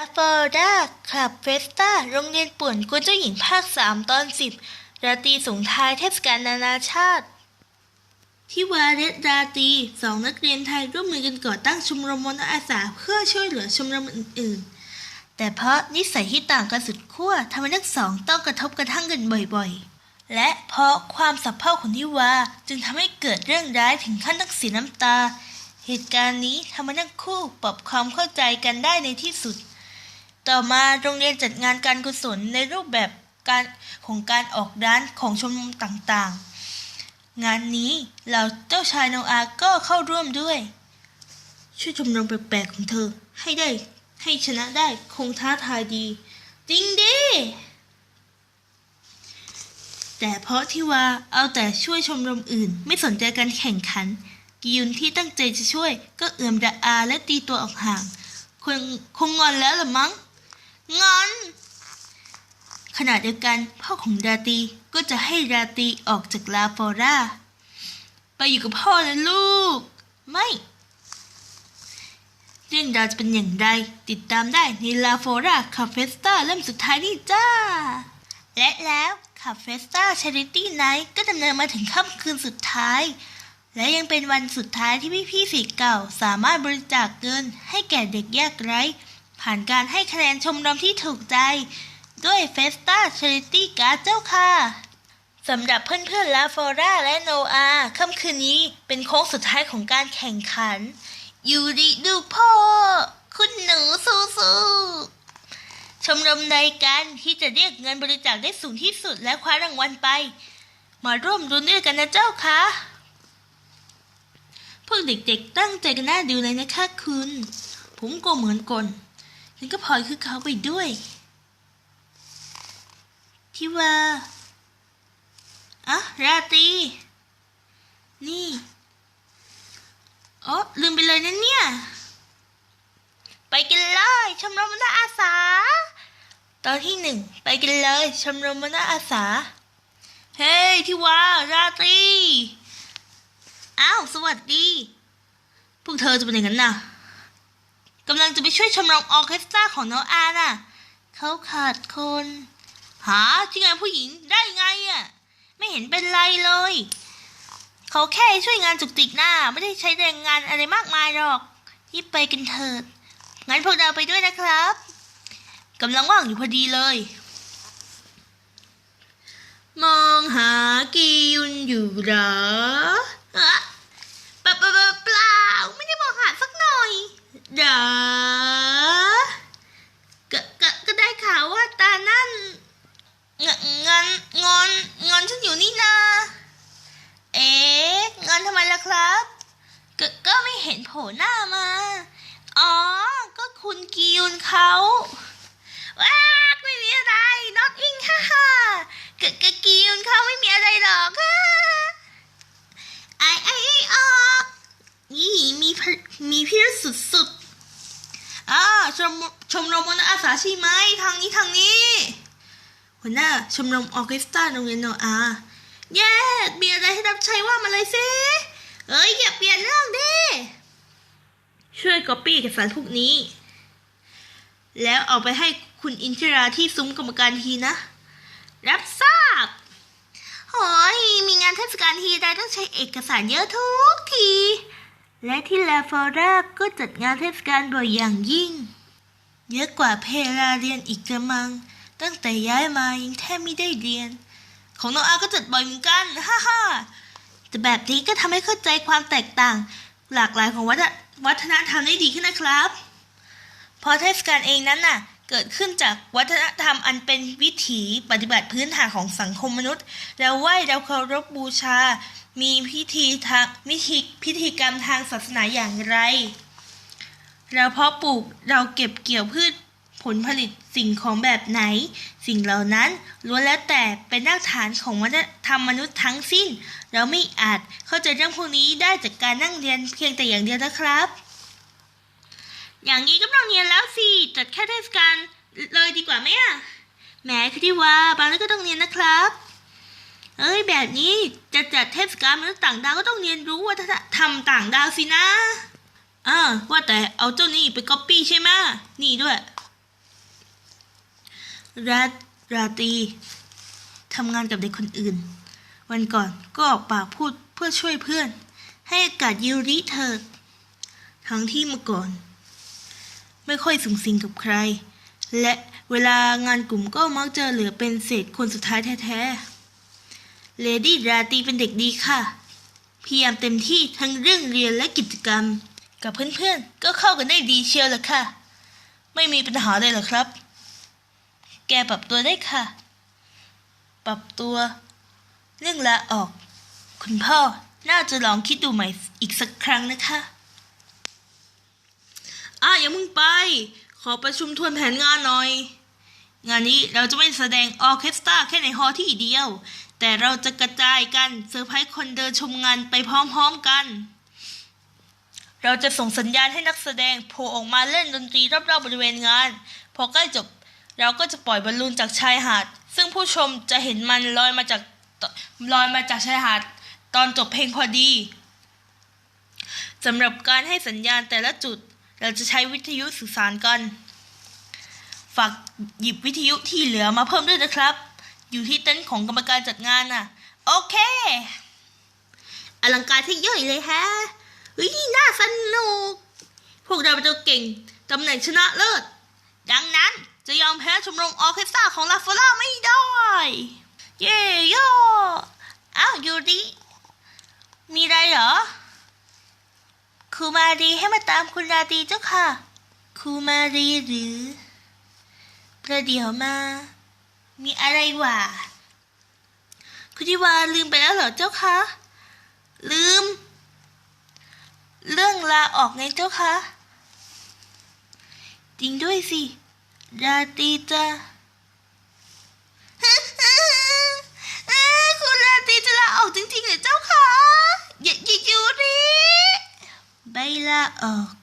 อาฟอร์ดาคลับเฟสตาโรงเรียนป่วนกวนเจ้าหญิงภาคสามตอนสิบราตรีส่งท้ายเทศกาลนานาชาติ ที่วาเรศราตรีสองนักเรียนไทยร่วมมือกันก่อตั้งชมรมมนอาสาเพื่อช่วยเหลือชมรมอื่น ๆ แต่เพราะนิสัยที่ต่างกันสุดขั้วทำให้ทั้งสองต้องกระทบกระทั่งกันบ่อย ๆ และเพราะความสับเพร่าของทิวาจึงทำให้เกิดเรื่องร้ายถึงขั้นต้องเสียน้ำตา เหตุการณ์นี้ทำให้ทั้งคู่ปรับความเข้าใจกันได้ในที่สุด ต่อมาโรงเรียนจัดงานการกุศลในรูปแบบการของการออกร้านของชมรมต่างๆ งานนี้เหล่าเจ้าชายโนอาก็เข้าร่วมด้วย ช่วยชมรมแปลกๆของเธอให้ได้ให้ชนะได้คงท้าทายดี จริงดิแต่เพราะที่ว่าเอาแต่ช่วยชมรมอื่น ไม่สนใจการแข่งขัน กิยุนที่ตั้งใจจะช่วยก็เอื่อมระอาและตีตัวออกห่างคงคงงอนแล้วละมั้ง งอนขณะเดียวกันพ่อของราตีก็จะให้ราตีออกจากลาฟอร่าไปอยู่กับพ่อนะลูก ไม่ เรื่องราวจะเป็นอย่างไร ติดตามได้ในลาฟอร่าคาเฟสตาเล่มสุดท้ายนี่จ้า และแล้วคาเฟสตาชาริตี้ไนท์ก็ดำเนินมาถึงค่ำคืนสุดท้าย และยังเป็นวันสุดท้ายที่พี่ๆศิษย์เก่าสามารถบริจาคเงินให้แก่เด็กยากไร้ ผ่านการให้คะแนนชมรมที่ถูกใจ ด้วยเฟสตาชริตี้การ์ดเจ้าค่ะสำหรับเพื่อนๆลาฟอร่าและโนอาค่ำคืนนี้เป็นโค้งสุดท้ายของการแข่งขัน ยูริดูพ่อ คุณหนูสู้ๆชมรมใดกันที่จะเรียกเงินบริจาคได้สูงที่สุดและคว้ารางวัลไป มาร่วมรุ้นด้วยกันนะเจ้าค่ะพวกเด็กๆตั้งใจกันน่าดูเลยนะคะคุณ ผมก็เหมือนกัน ฉันก็พลอยคือเขาไปด้วยที่ว่าอะราตรีนี่อ๋อลืมไปเลยนะเนี่ย ไปกันเลยชมรมมนาอาสา ตอนที่หนึ่งไปกันเลยชมรมมนาอาสา เฮ้ยที่ว่าราตรีอ้าว สวัสดี พวกเธอจะเป็นอย่างนั้นน่ะ กำลังจะไปช่วยชมรมออเคสตราของน้องอาน่ะเขาขาดคน หาที่งานผู้หญิงได้ไงอะ ไม่เห็นเป็นไรเลย เขาแค่ช่วยงานจุกจิกหน้า ไม่ได้ใช้แรงงานอะไรมากมายหรอกรีบไปกันเถิด งั้นพวกเราไปด้วยนะครับกำลังว่างอยู่พอดีเลย มองหากียุนอยู่หรออะปล่าเปล่าเปล่าไม่ได้มองหาสักหน่อยเหรอก็ก็ก็ได้ข่าวว่าตานั่นงงอนงอนงอนฉันอยู่นี่นา เอ๊ะงอนทำไมล่ะ ครับ ก็ก็ไม่เห็นโผล่หน้ามา อ๋อ ก็คุณกียุนเขาว้าไม่มีอะไร not in ฮ่าฮ่ากะกะกียุนเขาไม่มีอะไรหรอกค่ะไอไอไอออกนี่มีพมีพิรุษสุดๆอ่าชมชมรมมนอาสาใช่ไหมทางนี้ทางนี้หัวหน้าชมรมออเคสตราโรงเรียนโนอา เย้ มีอะไรให้รับใช้ว่ามาเลยสิ เอ้ยอย่าเปลี่ยนเรื่องดิ ช่วยก๊อปปี้เอกสารพวกนี้ แล้วเอาไปให้คุณอินทิราที่ซุ้มกรรมการทีนะ รับทราบโอ้ยมีงานเทศกาลทีใดต้องใช้เอกสารเยอะทุกที และที่ลาฟอร่าก็จัดงานเทศกาลบ่อยอย่างยิ่ง เยอะกว่าเพลาเรียนอีกกระมัง ตั้งแต่ย้ายมายังแทบไม่ได้เรียน ของน้องอาก็จัดบ่อยเหมือนกัน ฮ่าฮ่า แต่แบบนี้ก็ทำให้เข้าใจความแตกต่าง หลากหลายของวัฒนวัฒนธรรมได้ดีขึ้นนะครับเพราะเทศกาลเองนั้นน่ะ เกิดขึ้นจากวัฒนธรรมอันเป็นวิถีปฏิบัติพื้นฐานของสังคมมนุษย์ เราไหว้เราเคารพบูชา มีพิธีทางพิธีพิธีกรรมทางศาสนาอย่างไร เราเพาะปลูกเราเก็บเกี่ยวพืช ผลผลิตสิ่งของแบบไหน สิ่งเหล่านั้นล้วนแล้วแต่เป็นรากฐานของวัฒนธรรมมนุษย์ทั้งสิ้น เราไม่อาจเข้าใจเรื่องพวกนี้ได้จากการนั่งเรียนเพียงแต่อย่างเดียวนะครับ อย่างนี้ก็ต้องเรียนแล้วสิจัดแค่เทศกาลเลยดีกว่าไหมอะแหมคือที่ว่าบางเรื่องก็ต้องเรียนนะครับเอ้ยแบบนี้จะจัดเทศกาลมนุษย์ต่างดาวก็ต้องเรียนรู้วัฒนธรรมต่างดาวสินะอ่าว่าแต่เอาเจ้านี่ไปก๊อปปี้ใช่ไหมนี่ด้วย ราราตรีทำงานกับเด็กคนอื่น วันก่อนก็ออกปากพูดเพื่อช่วยเพื่อน ให้อากาศยูริเถิดทั้งที่เมื่อก่อน ไม่ค่อยสูงสิงกับใคร และเวลางานกลุ่มก็มักจะเหลือเป็นเศษคนสุดท้ายแท้ๆเลดี้ราตรีเป็นเด็กดีค่ะ พยายามเต็มที่ทั้งเรื่องเรียนและกิจกรรม กับเพื่อนๆ ก็เข้ากันได้ดีเชียวล่ะค่ะ ไม่มีปัญหาเลยหรอครับ แกปรับตัวได้ค่ะ ปรับตัว เรื่องลาออก คุณพ่อน่าจะลองคิดดูใหม่อีกสักครั้งนะคะอะอย่ามึงไป ขอประชุมทวนแผนงานหน่อย งานนี้เราจะไม่แสดงออเคสตราแค่ในฮอลที่เดียว แต่เราจะกระจายกันเซอร์ไพรส์คนเดินชมงานไปพร้อมๆกัน เราจะส่งสัญญาณให้นักแสดงโผล่ออกมาเล่นดนตรีรอบๆบริเวณงาน พอใกล้จบ เราก็จะปล่อยบอลลูนจากชายหาด ซึ่งผู้ชมจะเห็นมันลอยมาจากลอยมาจากชายหาด ตอนจบเพลงพอดีสำหรับการให้สัญญาณแต่ละจุด เราจะใช้วิทยุสื่อสารกัน ฝากหยิบวิทยุที่เหลือมาเพิ่มด้วยนะครับ อยู่ที่เต็นท์ของกรรมการจัดงานน่ะ โอเค อลังการที่ย่อยเลยฮะเฮ้ยน่าสนุก พวกเราจะเก่งตำแหน่งชนะเลิศ ดังนั้น จะยอมแพ้ชมรมออเคสตราของลาฟล่าไม่ได้ เย่ย่ออ้าวยูริมีอะไรเหรอครูมารีให้มาตามคุณราตีเจ้าค่ะครูมารีหรือ ประเดี๋ยวมา มีอะไรวะคุณทิวาลืมไปแล้วเหรอเจ้าคะลืม เรื่องลาออกไงเจ้าคะจริงด้วยสิ ราตรีจ้าคุณราตรีจะลาออกจริงๆเหรอเจ้าคะอย่าอย่าอยู่ดิใบลาออก